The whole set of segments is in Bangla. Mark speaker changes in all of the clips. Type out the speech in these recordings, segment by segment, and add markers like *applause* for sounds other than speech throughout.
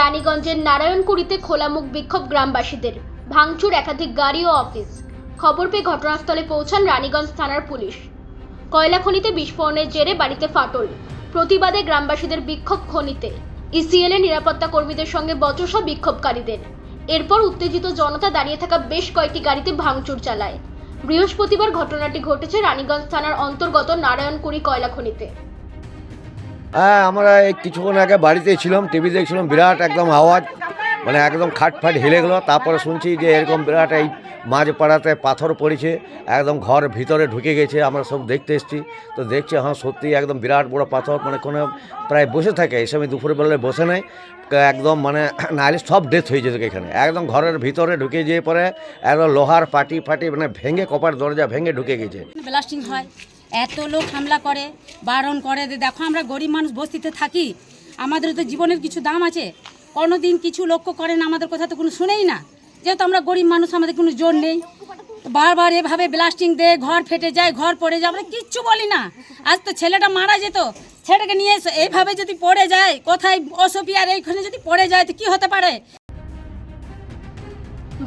Speaker 1: রানীগঞ্জের নারায়ণকুড়িতে খোলামুখ বিক্ষোভ গ্রামবাসীদের। ভাঙচুর, একাধিক গাড়ি ও অফিস। খবর পেয়ে ঘটনাস্থলে পৌঁছান রানীগঞ্জ থানার পুলিশ। কয়লা খনিতে বিস্ফোরণের জেরে বাড়িতে ফাটল। প্রতিবাদে গ্রামবাসীদের বিক্ষোভ খনিতে। ইসিএল এর নিরাপত্তা কর্মীদের সঙ্গে বচসা বিক্ষোভকারীদের। এরপর উত্তেজিত জনতা দাঁড়িয়ে থাকা বেশ কয়েকটি গাড়িতে ভাঙচুর চালায়। বৃহস্পতিবার ঘটনাটি ঘটেছে রানীগঞ্জ থানার অন্তর্গত নারায়ণকুড়ি কয়লা খনিতে
Speaker 2: হ্যাঁ আমরা এই কিছুক্ষণ আগে বাড়িতে ছিলাম টিভি দেখছিলাম, বিরাট একদম আওয়াজ মানে একদম খাট ফাট হেলে গেলো। তারপরে শুনছি যে এরকম বিরাট এই মাঝ পাড়াতে পাথর পড়েছে, একদম ঘর ভিতরে ঢুকে গেছে, আমরা সব দেখতে এসেছি। তো দেখছি হ্যাঁ সত্যি একদম বিরাট বড় পাথর মানে কোনো প্রায় বসে থাকে এই সময় দুপুরের বেলায় বসে নেয় একদম মানে *clears throat* নাহলে সব ডেথ হয়ে যেত এখানে। একদম ঘরের ভিতরে ঢুকে যেয়ে পরে, একদম লোহার পাটি ফাটি মানে ভেঙে কপার দরজা ভেঙে ঢুকে গেছে।
Speaker 3: ব্লাস্টিং হয়। এত লোক হামলা করে, বারণ করে দেখো আমরা গরিব মানুষ, বস্তিতে থাকি, আমাদের তো জীবনের কিছু দাম আছে। কোনো দিন কিছু লক্ষ্য করেন আমাদের কথা তো কোনো শুনেই না। যেহেতু আমরা গরিব মানুষ, আমাদের কোনো জোর নেই। বারবার এভাবে ব্লাস্টিং দেয়, ঘর ফেটে যায়, ঘর পড়ে যায়, আমরা কিচ্ছু বলি না। আজ তো ছেলেটা মারা যেত, ছেলেটাকে নিয়ে এসে এইভাবে যদি পড়ে যায়, কোথায় অসপি আর এইখানে যদি পড়ে যায়, তো কী হতে পারে?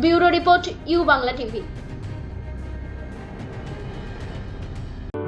Speaker 1: Bureau report, U Bangla TV.